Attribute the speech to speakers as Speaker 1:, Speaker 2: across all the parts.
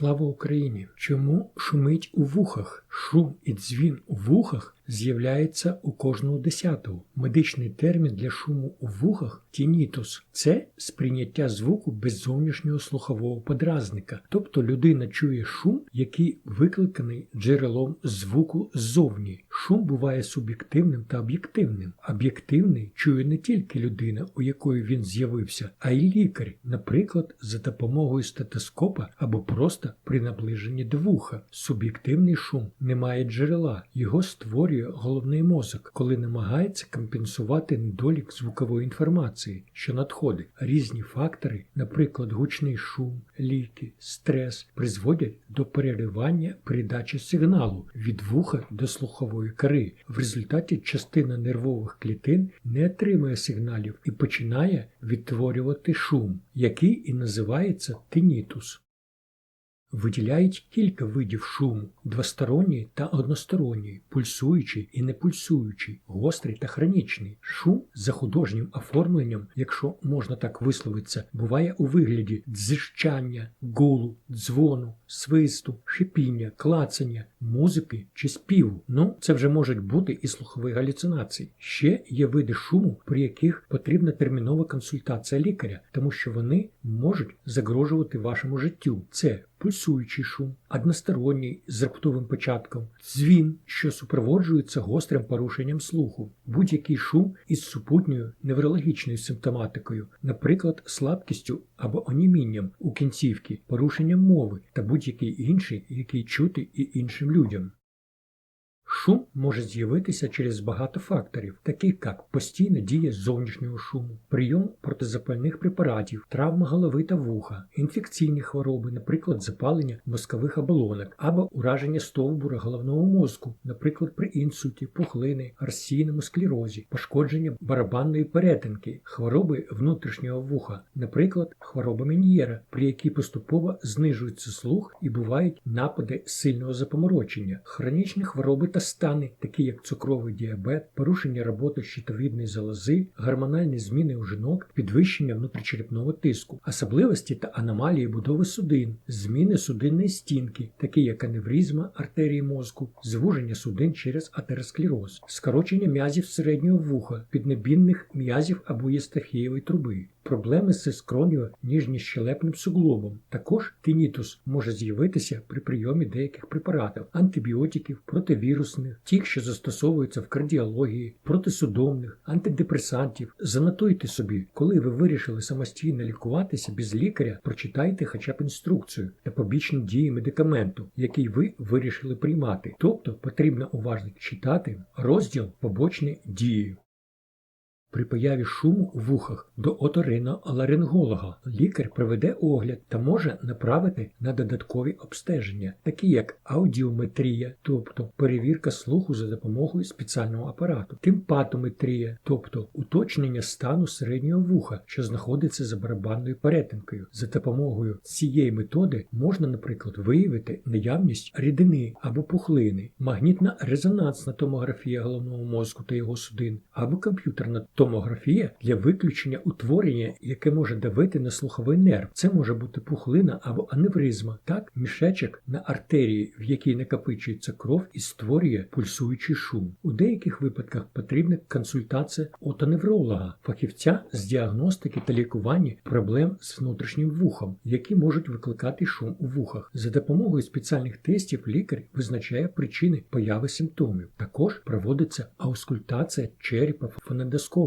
Speaker 1: Слава Україні! Чому шумить у вухах? Шум і дзвін у вухах з'являється у кожного десятого. Медичний термін для шуму у вухах тінітус це сприйняття звуку без зовнішнього слухового подразника. Тобто людина чує шум, який викликаний джерелом звуку ззовні. Шум буває суб'єктивним та об'єктивним. Об'єктивний чує не тільки людина, у якої він з'явився, а й лікар, наприклад, за допомогою стетоскопа або просто при наближенні до вуха. Суб'єктивний шум не має джерела, його створює головний мозок, коли намагається компенсувати недолік звукової інформації, що надходить. Різні фактори, наприклад, гучний шум, ліки, стрес, призводять до переривання передачі сигналу від вуха до слухової кори. В результаті частина нервових клітин не отримує сигналів і починає відтворювати шум, який і називається тинітус. Виділяють кілька видів шуму: двосторонній та односторонній, пульсуючий і непульсуючий, гострий та хронічний. Шум за художнім оформленням, якщо можна так висловитися, буває у вигляді дзижчання, гулу, дзвону, свисту, шипіння, клацання, музики чи співу. Ну, це вже можуть бути і слухові галюцинації. Ще є види шуму, при яких потрібна термінова консультація лікаря, тому що вони можуть загрожувати вашому життю. Це пульсуючий шум, односторонній з раптовим початком, дзвін, що супроводжується гострим порушенням слуху, будь-який шум із супутньою неврологічною симптоматикою, наприклад, слабкістю або онімінням у кінцівки, порушенням мови та будь-який інший, який чути і іншим людям. Шум може з'явитися через багато факторів, таких як постійна дія зовнішнього шуму, прийом протизапальних препаратів, травма голови та вуха, інфекційні хвороби, наприклад, запалення мозкових оболонок або ураження стовбура головного мозку, наприклад, при інсульті, пухлини, арсійному склерозі, пошкодження барабанної перетинки, хвороби внутрішнього вуха, наприклад, хвороба Мен'єра, при якій поступово знижується слух і бувають напади сильного запоморочення, хронічні хвороби та стани, такі як цукровий діабет, порушення роботи щитовідної залози, гормональні зміни у жінок, підвищення внутрічерепного тиску, особливості та аномалії будови судин, зміни судинної стінки, такі як аневризма артерії мозку, звуження судин через атеросклероз, скорочення м'язів середнього вуха, піднебінних м'язів або єстахієвої труби. Проблеми з скронею ніжньощелепним суглобом. Також тинітус може з'явитися при прийомі деяких препаратів, антибіотиків, противірусних, тих, що застосовуються в кардіології, протисудомних, антидепресантів. Занотуйте собі, коли ви вирішили самостійно лікуватися без лікаря, прочитайте хоча б інструкцію та побічні дії медикаменту, який ви вирішили приймати. Тобто потрібно уважно читати розділ побочні дії. При появі шуму у вухах до оториноларинголога лікар проведе огляд та може направити на додаткові обстеження, такі як аудіометрія, тобто перевірка слуху за допомогою спеціального апарату, тимпатометрія, тобто уточнення стану середнього вуха, що знаходиться за барабанною перетинкою. За допомогою цієї методи можна, наприклад, виявити наявність рідини або пухлини, магнітна резонансна томографія головного мозку та його судин, або комп'ютерна томографія для виключення утворення, яке може давити на слуховий нерв. Це може бути пухлина або аневризма, так мішечок на артерії, в якій накопичується кров і створює пульсуючий шум. У деяких випадках потрібна консультація отоневролога, фахівця з діагностики та лікування проблем з внутрішнім вухом, які можуть викликати шум у вухах. За допомогою спеціальних тестів лікар визначає причини появи симптомів. Також проводиться аускультація черепа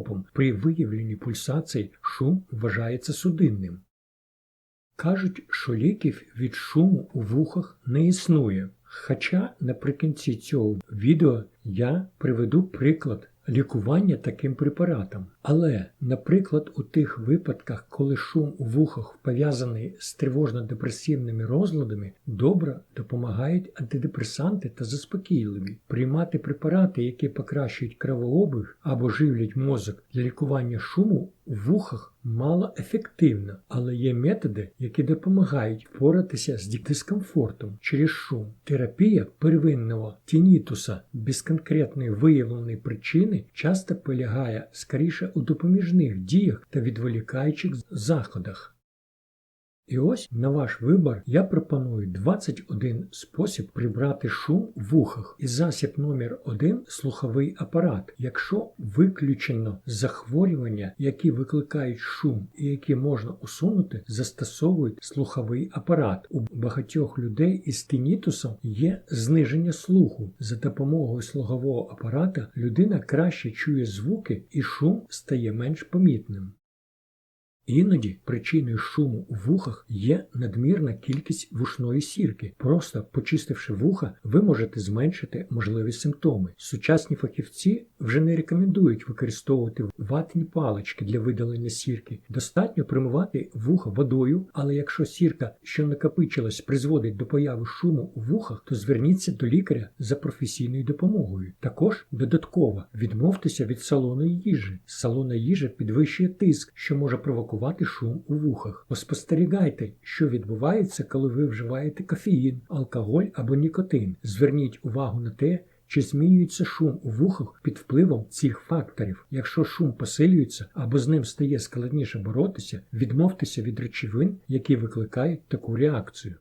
Speaker 1: фонендоскопом. При виявленні пульсацій шум вважається судинним. Кажуть, що ліків від шуму у вухах не існує. Хоча наприкінці цього відео я приведу приклад лікування таким препаратом. Але, наприклад, у тих випадках, коли шум у вухах пов'язаний з тривожно-депресивними розладами, добре допомагають антидепресанти та заспокійливі. Приймати препарати, які покращують кровообіг або живлять мозок для лікування шуму у вухах мало ефективно, але є методи, які допомагають впоратися з дискомфортом через шум. Терапія первинного тінітуса без конкретної виявленої причини часто полягає скоріше у допоміжних діях та відволікаючих заходах. І ось на ваш вибір я пропоную 21 спосіб прибрати шум в вухах. І засіб номер 1 слуховий апарат. Якщо виключено захворювання, які викликають шум і які можна усунути, застосовують слуховий апарат. У багатьох людей із тинітусом є зниження слуху. За допомогою слухового апарата людина краще чує звуки і шум стає менш помітним. Іноді причиною шуму у вухах є надмірна кількість вушної сірки. Просто почистивши вуха, ви можете зменшити можливі симптоми. Сучасні фахівці вже не рекомендують використовувати ватні палички для видалення сірки. Достатньо промивати вуха водою, але якщо сірка, що накопичилась, призводить до появи шуму у вухах, то зверніться до лікаря за професійною допомогою. Також додатково відмовтеся від салоної їжі. Салона їжа підвищує тиск, що може провокувати провокувати шум у вухах. Поспостерігайте, що відбувається, коли ви вживаєте кофеїн, алкоголь або нікотин. Зверніть увагу на те, чи змінюється шум у вухах під впливом цих факторів. Якщо шум посилюється або з ним стає складніше боротися, відмовтеся від речовин, які викликають таку реакцію.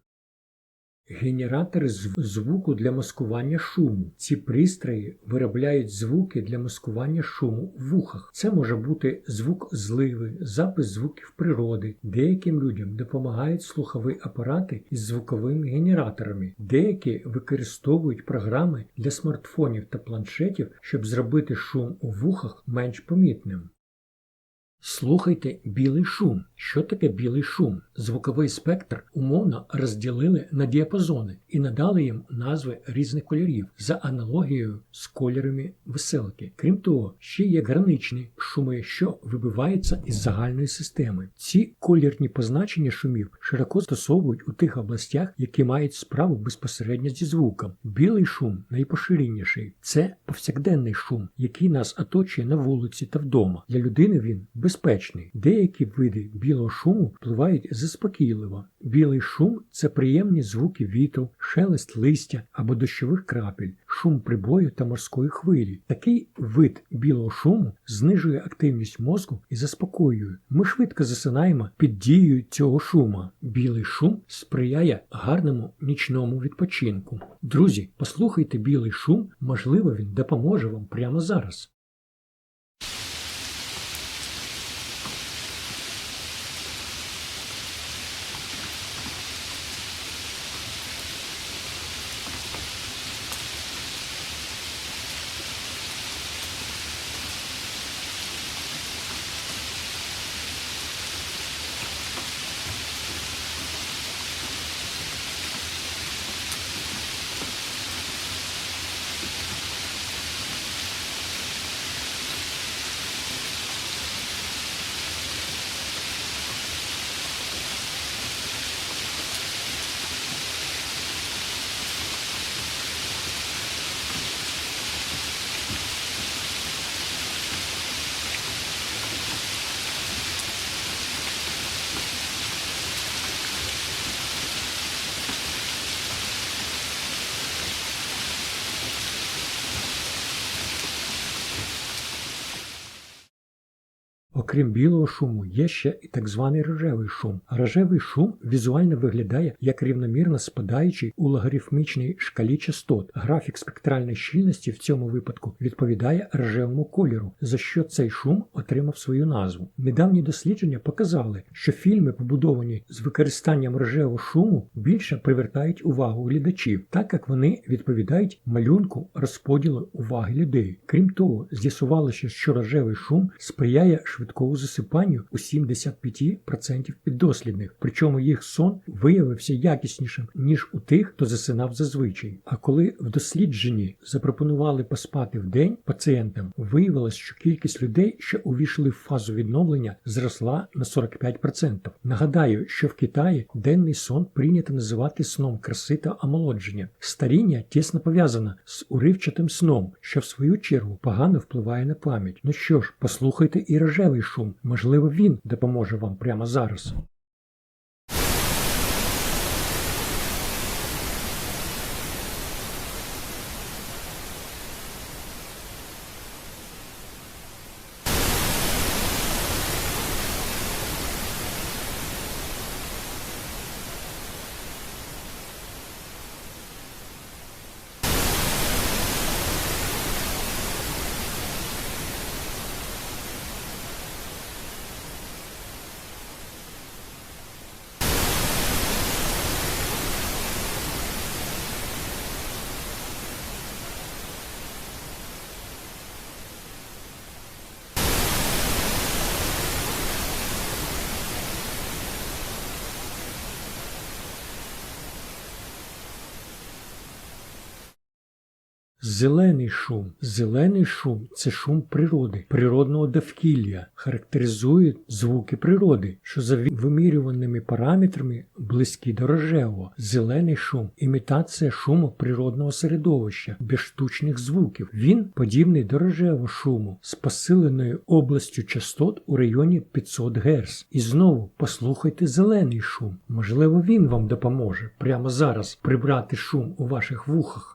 Speaker 1: Генератори звуку для маскування шуму. Ці пристрої виробляють звуки для маскування шуму в вухах. Це може бути звук зливи, запис звуків природи. Деяким людям допомагають слухові апарати із звуковими генераторами. Деякі використовують програми для смартфонів та планшетів, щоб зробити шум у вухах менш помітним. Слухайте білий шум. Що таке білий шум? Звуковий спектр умовно розділили на діапазони і надали їм назви різних кольорів за аналогією з кольорами веселки. Крім того, ще є граничні шуми, що вибиваються із загальної системи. Ці колірні позначення шумів широко застосовують у тих областях, які мають справу безпосередньо зі звуком. Білий шум найпоширеніший це повсякденний шум, який нас оточує на вулиці та вдома. Для людини він безпечний. Деякі види білого шуму впливають заспокійливо. Білий шум це приємні звуки вітру, шелест листя або дощових крапель, шум прибою та морської хвилі. Такий вид білого шуму знижує активність мозку і заспокоює. Ми швидко засинаємо під дією цього шума. Білий шум сприяє гарному нічному відпочинку. Друзі, послухайте білий шум, можливо, він допоможе вам прямо зараз. Окрім білого шуму, є ще і так званий рожевий шум. Рожевий шум візуально виглядає як рівномірно спадаючий у логарифмічній шкалі частот. Графік спектральної щільності в цьому випадку відповідає рожевому кольору, за що цей шум отримав свою назву. Недавні дослідження показали, що фільми, побудовані з використанням рожевого шуму, більше привертають увагу глядачів, так як вони відповідають малюнку розподілу уваги людей. Крім того, з'ясувалося, що рожевий шум сприяє швидкому швидкого засипанню у 75% піддослідних, причому їх сон виявився якіснішим, ніж у тих, хто засинав зазвичай. А коли в дослідженні запропонували поспати в день пацієнтам, виявилось, що кількість людей, що увійшли в фазу відновлення, зросла на 45%. Нагадаю, що в Китаї денний сон прийнято називати сном краси та омолодження. Старіння тісно пов'язане з уривчатим сном, що в свою чергу погано впливає на пам'ять. Ну що ж, послухайте і рожевий шум. Можливо, він допоможе вам прямо зараз. Зелений шум. Зелений шум це шум природи, природного довкілля, характеризує звуки природи, що за вимірюваними параметрами близькі до рожевого. Зелений шум імітація шуму природного середовища, без штучних звуків. Він подібний до рожевого шуму з посиленою областю частот у районі 500 Гц. І знову послухайте зелений шум. Можливо, він вам допоможе прямо зараз прибрати шум у ваших вухах.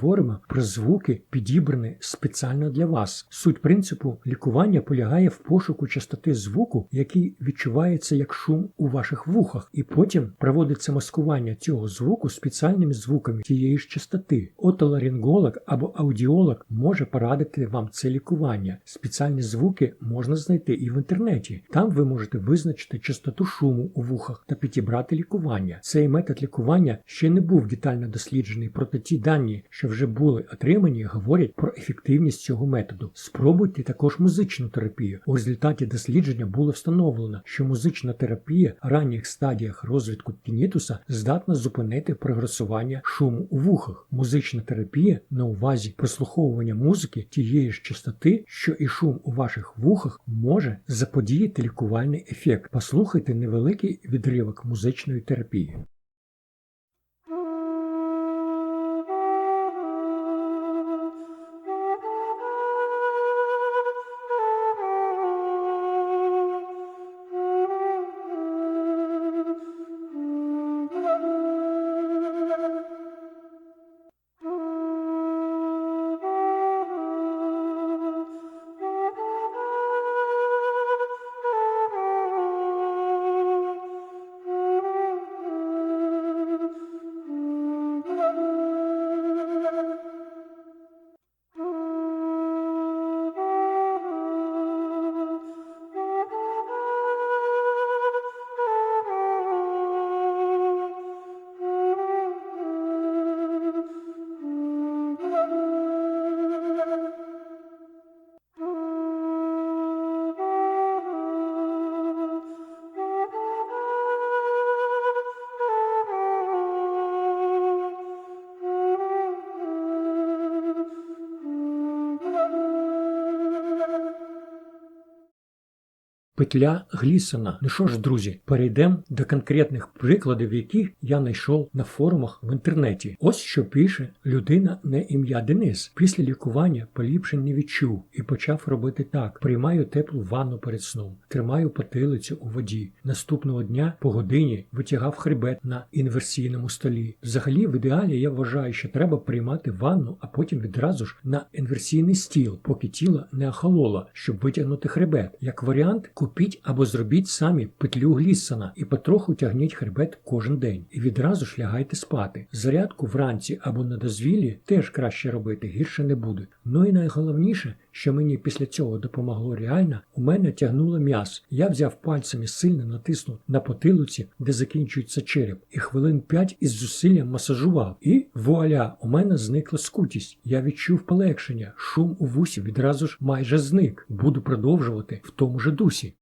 Speaker 1: Поговоримо про звуки, підібрані спеціально для вас. Суть принципу лікування полягає в пошуку частоти звуку, який відчувається як шум у ваших вухах, і потім проводиться маскування цього звуку спеціальними звуками тієї ж частоти. Отоларинголог або аудіолог може порадити вам це лікування. Спеціальні звуки можна знайти і в інтернеті. Там ви можете визначити частоту шуму у вухах та підібрати лікування. Цей метод лікування ще не був детально досліджений, проте ті дані що вже були отримані, говорять про ефективність цього методу. Спробуйте також музичну терапію. У результаті дослідження було встановлено, що музична терапія в ранніх стадіях розвитку тінітуса здатна зупинити прогресування шуму у вухах. Музична терапія на увазі прослуховування музики тієї ж частоти, що і шум у ваших вухах може заподіяти лікувальний ефект. Послухайте невеликий відривок музичної терапії. Петля Глісона. Ну що ж, друзі, перейдемо до конкретних прикладів, яких я знайшов на форумах в інтернеті. Ось що пише людина на ім'я Денис. Після лікування поліпшень не відчув і почав робити так: приймаю теплу ванну перед сном, тримаю потилицю у воді. Наступного дня по годині витягав хребет на інверсійному столі. Взагалі, в ідеалі я вважаю, що треба приймати ванну, а потім відразу ж на інверсійний стіл, поки тіло не охололо, щоб витягнути хребет. Як варіант, Купіть або зробіть самі петлю Гліссона і потроху тягніть хребет кожен день. І відразу ж лягайте спати. Зарядку вранці або на дозвіллі теж краще робити, гірше не буде. Ну і найголовніше, що мені після цього допомогло реально, у мене тягнуло м'ясо. Я взяв пальцями сильно натиснув на потилиці, де закінчується череп, і хвилин п'ять із зусиллям масажував. І вуаля, у мене зникла скутість. Я відчув полегшення, шум у вусі відразу ж майже зник. Буду продовжувати в тому же дусі.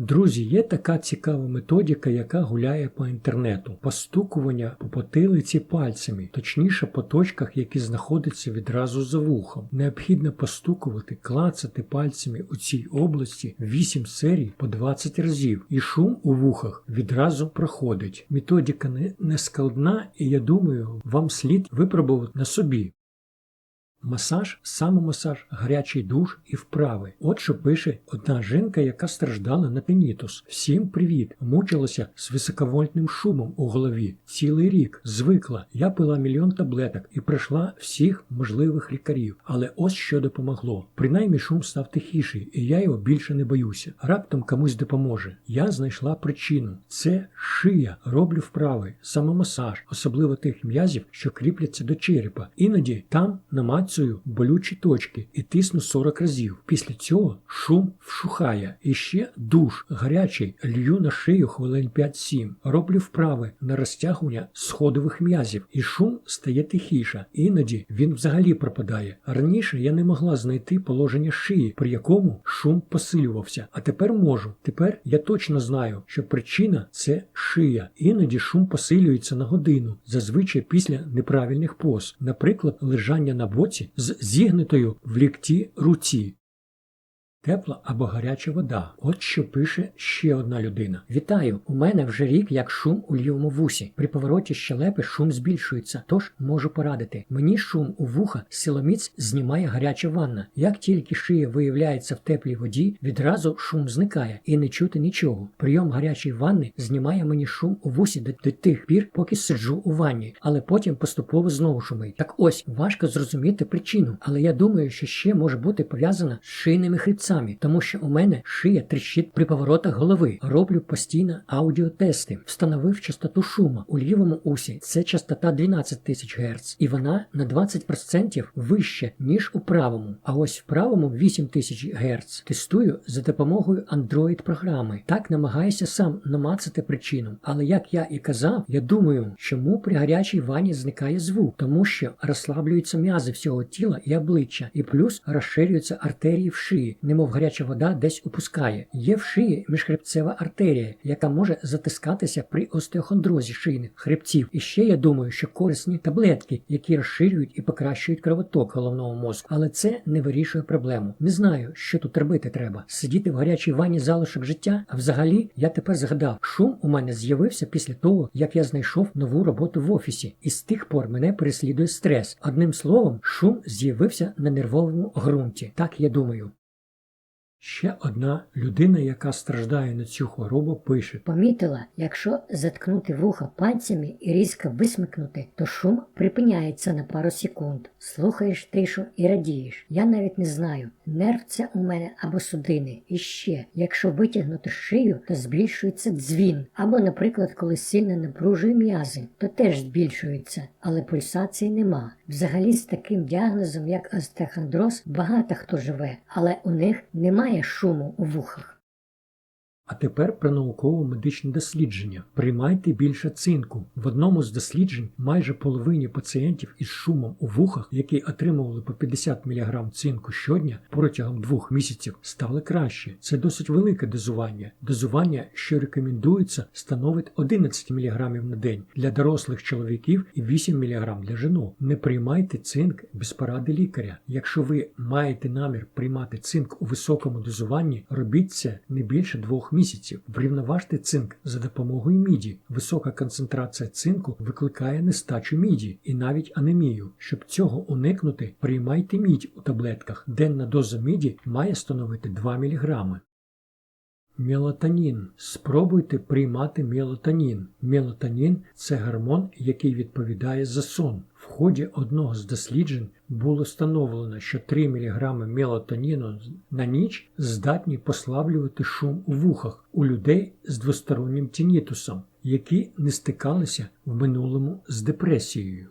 Speaker 1: Друзі, є така цікава методика, яка гуляє по інтернету. Постукування по потилиці пальцями, точніше по точках, які знаходяться відразу за вухом. Необхідно постукувати, клацати пальцями у цій області 8 серій по 20 разів, і шум у вухах відразу проходить. Методика не складна, і я думаю, вам слід випробувати на собі. Масаж, самомасаж, гарячий душ і вправи. От що пише одна жінка, яка страждала на тенітус. Всім привіт! Мучилася з високовольтним шумом у голові. Цілий рік звикла. Я пила мільйон таблеток і пройшла всіх можливих лікарів. Але ось що допомогло. Принаймні шум став тихіший, і я його більше не боюся. Раптом комусь допоможе. Я знайшла причину. Це шия. Роблю вправи, самомасаж, особливо тих м'язів, що кріпляться до черепа. Іноді там намацую болючі точки і тисну 40 разів. Після цього шум вшухає. І ще душ гарячий, лью на шию хвилин 5-7. Роблю вправи на розтягування сходових м'язів, і шум стає тихіше. Іноді він взагалі пропадає. Раніше я не могла знайти положення шиї, при якому шум посилювався. А тепер можу. Тепер я точно знаю, що причина це шия. Іноді шум посилюється на годину, зазвичай після неправильних поз, наприклад, лежання на боці з зігнутою в лікті руці. Тепла або гаряча вода. От що пише ще одна людина. Вітаю! У мене вже рік як шум у лівому вусі. При повороті щелепи шум збільшується, тож можу порадити. Мені шум у вуха силоміць знімає гаряча ванна. Як тільки шия виявляється в теплій воді, відразу шум зникає і не чути нічого. Прийом гарячої ванни знімає мені шум у вусі до, до тих пір, поки сиджу у ванні, але потім поступово знову шумить. Так ось важко зрозуміти причину, але я думаю, що ще може бути пов'язана з шийними хребцями, тому що у мене шия тріщить при поворотах голови. Роблю постійно аудіотести, встановив частоту шума у лівому усі. Це частота 12 тисяч Гц, і вона на 20% вище, ніж у правому. А ось в правому 8 тисяч Гц. Тестую за допомогою Android програми. Так намагаюся сам намацати причину. Але як я і казав, я думаю, чому при гарячій ванні зникає звук, тому що розслаблюються м'язи всього тіла і обличчя, і плюс розширюються артерії в шиї, немов гаряча вода десь опускає. Є в шиї міжхребцева артерія, яка може затискатися при остеохондрозі шийних хребців. І ще я думаю, що корисні таблетки, які розширюють і покращують кровоток головного мозку, але це не вирішує проблему. Не знаю, що тут робити треба. Сидіти в гарячій ванні залишок життя. А взагалі, я тепер згадав, шум у мене з'явився після того, як я знайшов нову роботу в офісі, і з тих пор мене переслідує стрес. Одним словом, шум з'явився на нервовому ґрунті. Так я думаю. Ще одна людина, яка страждає на цю хворобу, пише:
Speaker 2: Помітила, якщо заткнути вуха пальцями і різко висмикнути, то шум припиняється на пару секунд. Слухаєш тишу і радієш. Я навіть не знаю, нерв це у мене або судини. І ще, якщо витягнути шию, то збільшується дзвін. Або, наприклад, коли сильно напружує м'язи, то теж збільшується, але пульсації нема. Взагалі з таким діагнозом, як остеохондроз, багато хто живе, але у них немає шуму у вухах.
Speaker 1: А тепер про науково-медичне дослідження. Приймайте більше цинку. В одному з досліджень майже половині пацієнтів із шумом у вухах, які отримували по 50 мг цинку щодня протягом двох місяців, стали краще. Це досить велике дозування. Дозування, що рекомендується, становить 11 мг на день для дорослих чоловіків і 8 мг для жінок. Не приймайте цинк без поради лікаря. Якщо ви маєте намір приймати цинк у високому дозуванні, робіть це не більше двох місяців. Врівноважте цинк за допомогою міді. Висока концентрація цинку викликає нестачу міді і навіть анемію. Щоб цього уникнути, приймайте мідь у таблетках. Денна доза міді має становити 2 мг. Мелатонін. Спробуйте приймати мелатонін. Мелатонін це гормон, який відповідає за сон. В ході одного з досліджень було встановлено, що 3 мг мелатоніну на ніч здатні послаблювати шум у вухах у людей з двостороннім тінітусом, які не стикалися в минулому з депресією.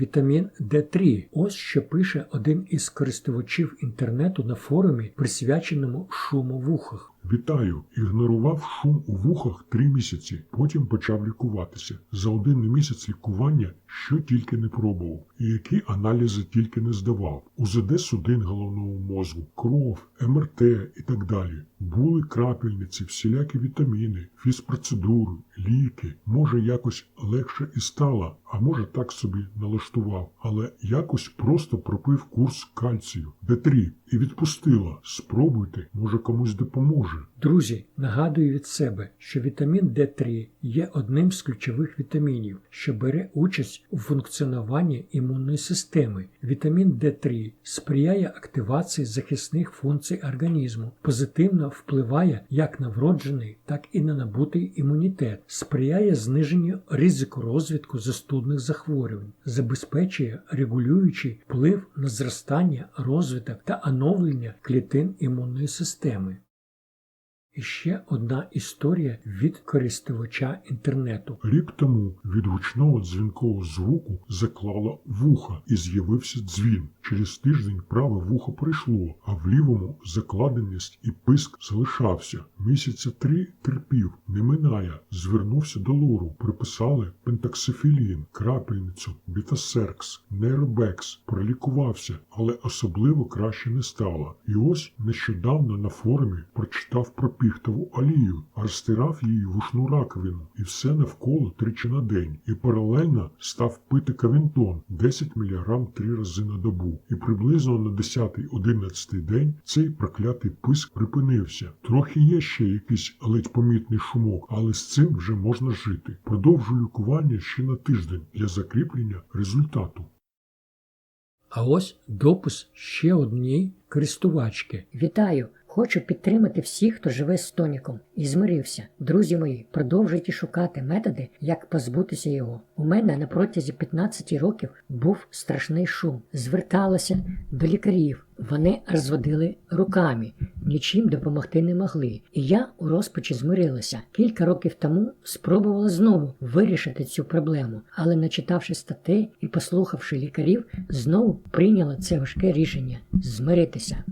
Speaker 1: Вітамін D3. Ось що пише один із користувачів інтернету на форумі, присвяченому шуму в ухах.
Speaker 3: Вітаю! Ігнорував шум у вухах три місяці, потім почав лікуватися. За один місяць лікування що тільки не пробував, і які аналізи тільки не здавав. УЗД судин головного мозку, кров, МРТ і так далі. Були крапельниці, всілякі вітаміни, фізпроцедури, ліки. Може, якось легше і стало, а може так собі налаштував, але якось просто пропив курс кальцію, Д3 і відпустила. Спробуйте, може комусь допоможе.
Speaker 1: Друзі, нагадую від себе, що вітамін D3 є одним з ключових вітамінів, що бере участь у функціонуванні імунної системи. Вітамін D3 сприяє активації захисних функцій організму, позитивно впливає як на вроджений, так і на набутий імунітет, сприяє зниженню ризику розвитку застудних захворювань, забезпечує регулюючий вплив на зростання, розвиток та оновлення клітин імунної системи. І ще одна історія від користувача інтернету.
Speaker 3: Рік тому від гучного дзвінкового звуку заклало вуха і з'явився дзвін. Через тиждень праве вухо прийшло, а в лівому закладеність і писк залишався. Місяця три терпів, не минає. Звернувся до лору, приписали пентаксифілін, крапельницю, бітасеркс, нейробекс, пролікувався, але особливо краще не стало. І ось нещодавно на форумі прочитав про піхтову олію, розтирав її в ушну раковину і все навколо тричі на день. І паралельно став пити кавінтон 10 мг три рази на добу. І приблизно на 10-11 день цей проклятий писк припинився. Трохи є ще якийсь ледь помітний шумок, але з цим вже можна жити. Продовжу лікування ще на тиждень для закріплення результату.
Speaker 1: А ось допис ще однієї користувачки.
Speaker 2: Вітаю! Хочу підтримати всіх, хто живе з тоніком, і змирився. Друзі мої, продовжуйте шукати методи, як позбутися його. У мене на протязі 15 років був страшний шум. Зверталася до лікарів. Вони розводили руками, нічим допомогти не могли. І я у розпачі змирилася. Кілька років тому спробувала знову вирішити цю проблему, але начитавши статей і послухавши лікарів, знову прийняла це важке рішення змиритися.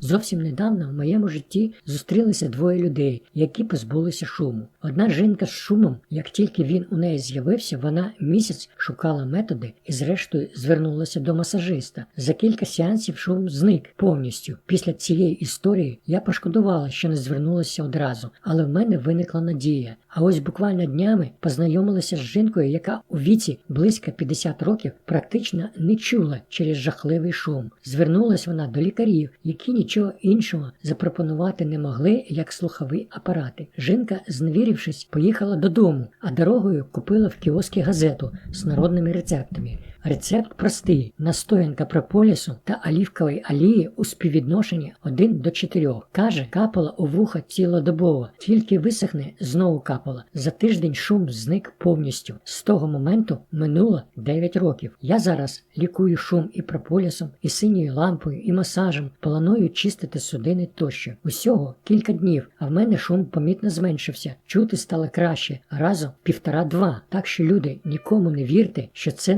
Speaker 2: Зовсім недавно в моєму житті зустрілися двоє людей, які позбулися шуму. Одна жінка з шумом, як тільки він у неї з'явився, вона місяць шукала методи і, зрештою, звернулася до масажиста. За кілька сеансів шум зник повністю. Після цієї історії я пошкодувала, що не звернулася одразу, але в мене виникла надія. А ось буквально днями познайомилася з жінкою, яка у віці близько 50 років практично не чула через жахливий шум. Звернулась вона до лікарів, які нічого іншого запропонувати не могли, як слухові апарати. Жінка, зневірившись, поїхала додому, а дорогою купила в кіоскі газету з народними рецептами. Рецепт простий: настоянка прополісу та олівкової олії у співвідношенні 1 до 4. Каже, капала у вуха цілодобово, тільки висохне, знову капала. За тиждень шум зник повністю. З того моменту минуло 9 років. Я зараз лікую шум і прополісом, і синьою лампою, і масажем. Планую чистити судини тощо. Усього кілька днів, а в мене шум помітно зменшився. Чути стало краще, разом півтора-два. Так що люди нікому не вірте, що це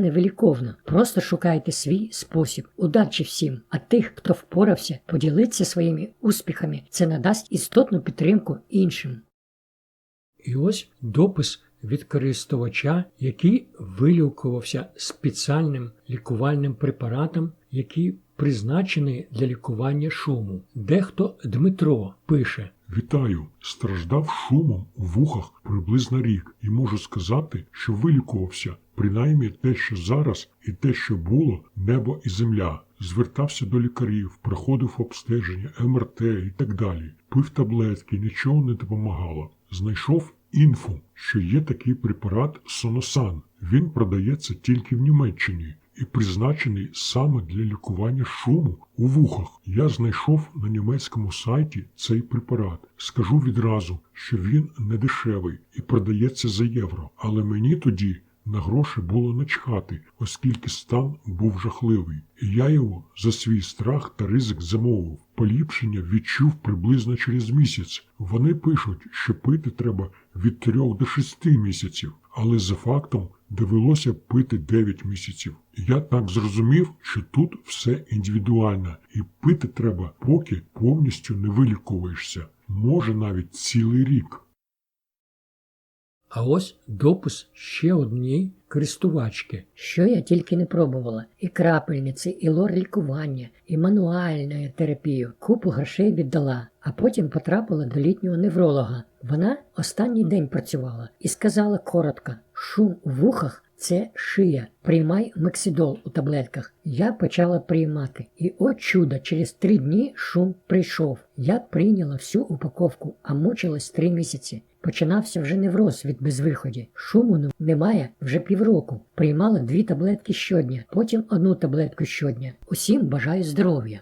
Speaker 2: невиліковно. Просто шукайте свій спосіб. Удачі всім. А тих, хто впорався, поділиться своїми успіхами. Це надасть істотну підтримку іншим.
Speaker 1: І ось допис від користувача, який вилікувався спеціальним лікувальним препаратом, який призначений для лікування шуму. Дехто Дмитро пише.
Speaker 3: Вітаю! Страждав шумом у вухах приблизно рік і можу сказати, що вилікувався, принаймні те, що зараз, і те, що було, небо і земля. Звертався до лікарів, проходив обстеження, МРТ і так далі. Пив таблетки, нічого не допомагало. Знайшов інфу, що є такий препарат Соносан. Він продається тільки в Німеччині і призначений саме для лікування шуму у вухах. Я знайшов на німецькому сайті цей препарат. Скажу відразу, що він не дешевий і продається за євро, але мені тоді на гроші було начхати, оскільки стан був жахливий. І я його за свій страх та ризик замовив. Поліпшення відчув приблизно через місяць. Вони пишуть, що пити треба від 3 до 6 місяців, але за фактом довелося пити 9 місяців. Я так зрозумів, що тут все індивідуально, і пити треба, поки повністю не вилікуєшся. Може навіть цілий рік.
Speaker 1: А ось допис ще однієї користувачки.
Speaker 2: Що я тільки не пробувала: і крапельниці, і лор лікування, і мануальну терапію. Купу грошей віддала, а потім потрапила до літнього невролога. Вона останній день працювала і сказала коротко: шум у вухах. Це шия. Приймай мексидол у таблетках. Я почала приймати. І о чудо, через три дні шум прийшов. Я прийняла всю упаковку, а мучилась три місяці. Починався вже невроз від безвиході. Шуму немає вже півроку. Приймала дві таблетки щодня, потім одну таблетку щодня. Усім бажаю здоров'я.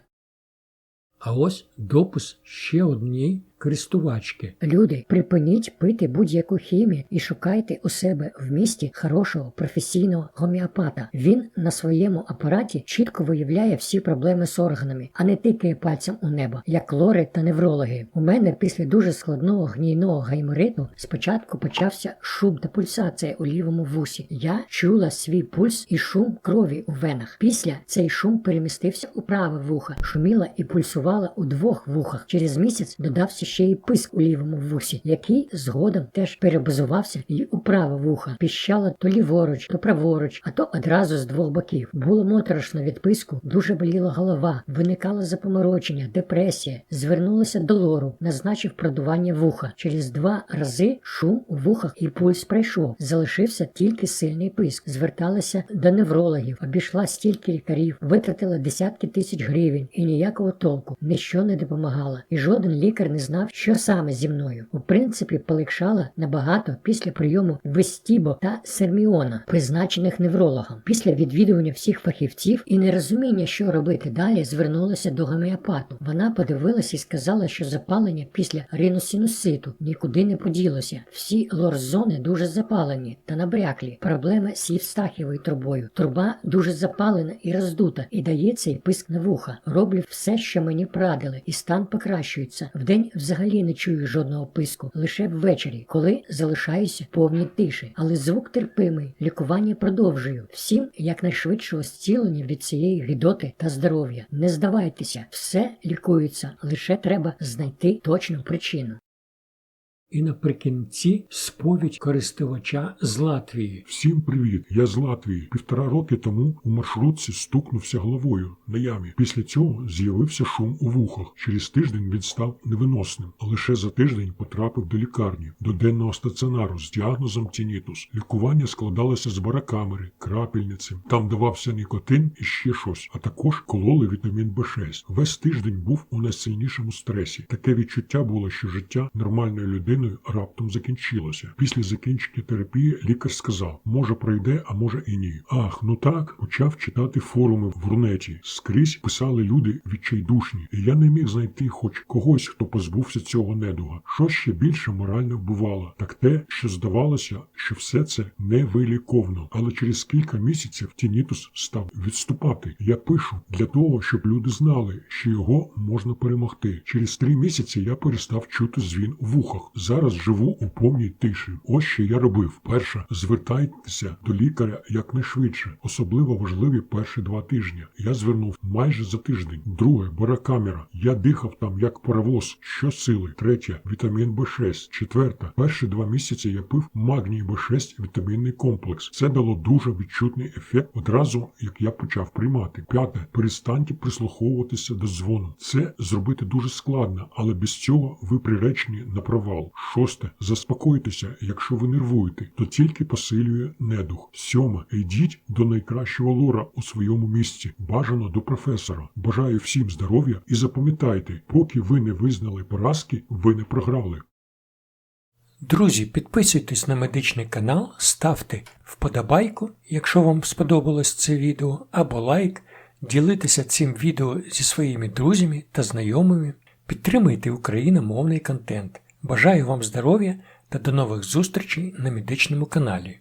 Speaker 1: А ось допис ще однієї користувачки.
Speaker 2: Люди, припиніть пити будь-яку хімію і шукайте у себе в місті хорошого професійного гомеопата. Він на своєму апараті чітко виявляє всі проблеми з органами, а не тикає пальцем у небо, як лори та неврологи. У мене після дуже складного гнійного гаймориту спочатку почався шум та пульсація у лівому вусі. Я чула свій пульс і шум крові у венах. Після цей шум перемістився у праве вухо, шуміла і пульсувала у двох вухах. Через місяць додався ще й писк у лівому вусі, який згодом теж перебазувався і у праве вухо. Піщала то ліворуч, то праворуч, а то одразу з двох боків. Було моторошно від писку, дуже боліла голова, виникало запоморочення, депресія. Звернулася до лору, назначив продування вуха. Через два рази шум у вухах і пульс пройшов. Залишився тільки сильний писк. Зверталася до неврологів, обійшла стільки лікарів, витратила десятки тисяч гривень і ніякого толку. Ніщо не допомагало. І жоден лікар не знав, що саме зі мною. У принципі, полегшала набагато після прийому Вестібо та Серміона, призначених неврологом. Після відвідування всіх фахівців і нерозуміння, що робити далі, звернулася до гомеопату. Вона подивилася і сказала, що запалення після риносинуситу нікуди не поділося. Всі лорзони дуже запалені та набряклі. Проблема з Євстахівою трубою. Труба дуже запалена і роздута, і дає цей писк на вуха. Роблю все, що мені порадили, і стан покращується. Вдень взагалі не чую жодного писку, лише ввечері, коли залишаюся повній тиші. Але звук терпимий, лікування продовжую. Всім якнайшвидшого зцілення від цієї гідоти та здоров'я. Не здавайтеся, все лікується, лише треба знайти точну причину.
Speaker 1: І наприкінці сповідь користувача з Латвії.
Speaker 3: Всім привіт! Я з Латвії. Півтора роки тому у маршрутці стукнувся головою на ямі. Після цього з'явився шум у вухах. Через тиждень він став невиносним. А лише за тиждень потрапив до лікарні, до денного стаціонару з діагнозом тінітус. Лікування складалося з баракамери, крапельниці. Там давався нікотин і ще щось, а також кололи вітамін Б6. Весь тиждень був у найсильнішому стресі. Таке відчуття було, що життя нормальної людини раптом закінчилося. Після закінчення терапії лікар сказав, може пройде, а може і ні. Ах, ну так, почав читати форуми в Рунеті. Скрізь писали люди відчайдушні, і я не міг знайти хоч когось, хто позбувся цього недуга. Що ще більше морально вбивало, так те, що здавалося, що все це невиліковно. Але через кілька місяців тінітус став відступати. Я пишу для того, щоб люди знали, що його можна перемогти. Через три місяці я перестав чути звін у вухах. Зараз живу у повній тиші. Ось що я робив. Перше, звертайтеся до лікаря якнайшвидше. Особливо важливі перші два тижні. Я звернув майже за тиждень. Друге, боракамера. Я дихав там як паровоз. Щосили. Третє, вітамін Б6. Четверте, перші два місяці я пив магній Б6 вітамінний комплекс. Це дало дуже відчутний ефект одразу, як я почав приймати. П'яте, перестаньте прислуховуватися до дзвону. Це зробити дуже складно, але без цього ви приречені на провал. Шосте. Заспокойтеся, якщо ви нервуєте, то тільки посилює недух. Сьоме. Йдіть до найкращого лора у своєму місці. Бажано до професора. Бажаю всім здоров'я і запам'ятайте, поки ви не визнали поразки, ви не програли.
Speaker 1: Друзі, підписуйтесь на медичний канал, ставте вподобайку, якщо вам сподобалось це відео, або лайк, ділитеся цим відео зі своїми друзями та знайомими, підтримуйте україномовний контент. Бажаю вам здоров'я та до нових зустрічей на медичному каналі.